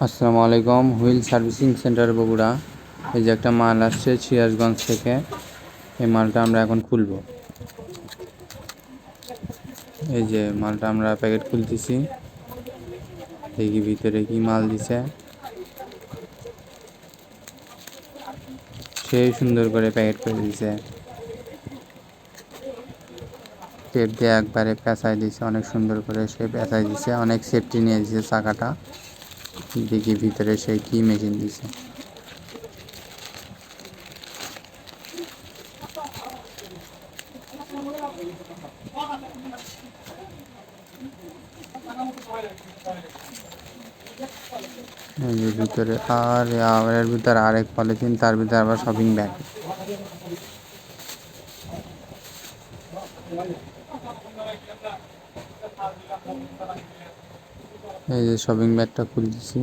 আসসালামু আলাইকুম, wheel servicing centre Bogura. এই যে একটা মাল আসছে সিরাজগঞ্জ থেকে। এই মালটা আমরা এখন খুলব। এই যে মালটা আমরা প্যাকেট খুলতেছি। দেখি ভিতরে কি মাল দিছে। সেই সুন্দর করে প্যাকেট করে দিছে। টেপ দিয়ে একবারে পেঁচাই দিছে, অনেক সুন্দর করে সে পেঁচাই দিছে, অনেক সেফটি নিয়ে দিছে চাকাটা। দেখি ভিতরে সে কি মেশিন দিছে। ভিতরে আর এর ভিতরে আরেক পলিথিন তার ভিতরে আবার শপিং ব্যাগ এই যে শপিং ব্যাগটা খুলতেছি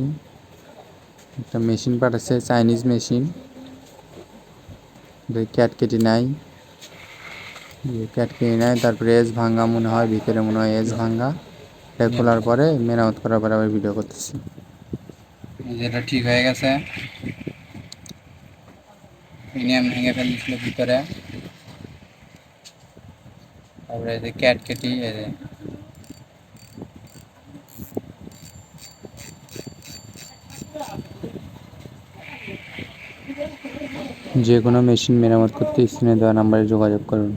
একটা মেশিন পাঠাচ্ছে চাইনিজ মেশিন ক্যাট কেটে নাই। ক্যাট কেটে নেয় তারপরে এজ ভাঙ্গা মনে হয়, ভিতরে মনে হয় এজ ভাঙ্গা। এটা খোলার পরে মেরামত করার পরে আবার ভিডিও করতেছি। যেটা ঠিক হয়ে গেছে। ভেঙে ফেলছিল ভিতরে। তারপরে এই যে ক্যাট কেটি এই যে কোনো মেশিন মেরামত করতে স্ক্রিনে দেওয়া নাম্বারে যোগাযোগ করুন।